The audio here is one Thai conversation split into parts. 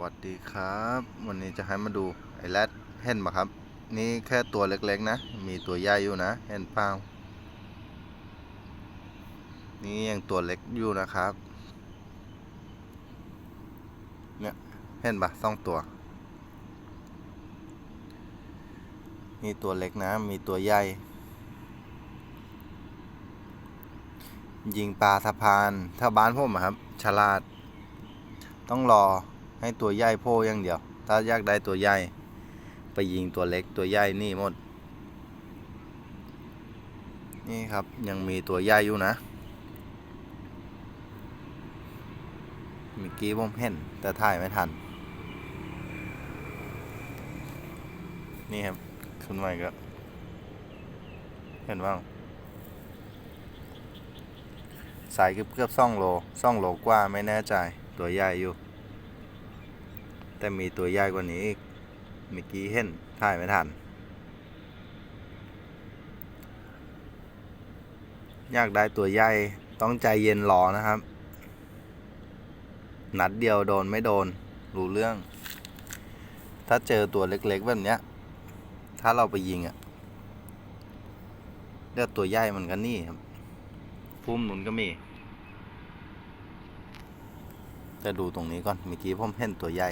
วัสดีครับ วันนี้จะให้มาดูไอแรดเห็นปะครับ นี่แค่ตัวเล็กๆนะ มีตัวใหญ่อยู่นะ เห็นเปล่านี่ยังตัวเล็กอยู่นะครับ เนี่ยเห็นปะสองตัวนี่ตัวเล็กนะ มีตัวใหญ่ ยิงปลาสะพาน ถ้าบ้านผมอะครับ ฉลาดต้องรอ ให้ตัวใหญ่โผล่อย่างเดียว ถ้าอยากได้ตัวใหญ่ไปยิงตัวเล็กตัวใหญ่นี่หมด นี่ครับยังมีตัวใหญ่อยู่นะเมื่อกี้ผมเห็นแต่ถ่ายไม่ทัน นี่ครับขึ้นมาอีก็เห็นบ้างสายเกือบเกือบซ่องโลซ่องโลกว่าไม่แน่ใจ ตัวใหญ่อยู่ แต่มีตัวใหญ่กว่านี้อีกเมื่อกี้เห็นถ่ายไม่ทัน อยากได้ตัวใหญ่ต้องใจเย็นรอนะครับ นัดเดียวโดนไม่โดน รู้เรื่อง ถ้าเจอตัวเล็กๆแบบเนี้ย ถ้าเราไปยิงอะ่ะเลือกตัวใหญ่มันก็นี่ครับพุ่มนุนก็มีแต่ดูตรงนี้ก่อนเมื่อกี้ผมเห็นตัวใหญ่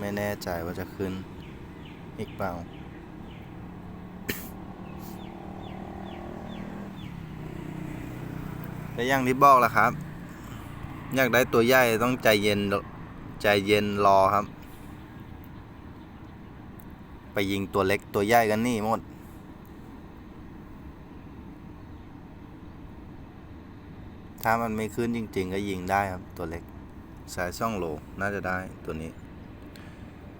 ไม่แน่ใจว่าจะขึ้น อีกเปล่าแต่อย่างที่บอกแหละครับ อยากได้ตัวใหญ่ต้องใจเย็นใจเย็นรอครับ ไปยิงตัวเล็กตัวใหญ่กันนี่หมดถ้ามันไม่ขึ้นจริง ๆ ก็ยิงได้ครับตัวเล็ก สายซ่องโลน่าจะได้ตัวนี้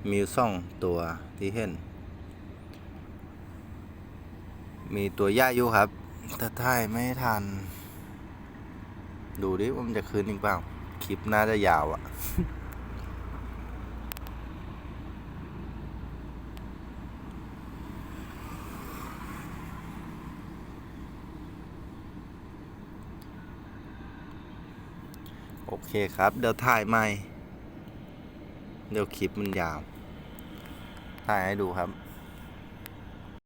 มีซ่องตัวที่เห็น มีตัวใหญ่อยู่ครับ ถ้าถ่ายไม่ทัน ดูดิว่ามันจะคืนอีกเปล่า คลิปน่าจะยาวอะ่ะ โอเคครับ เดี๋ยวถ่ายใหม่ เดี๋ยวคลิปมันยาวถ่ายให้ดูครับ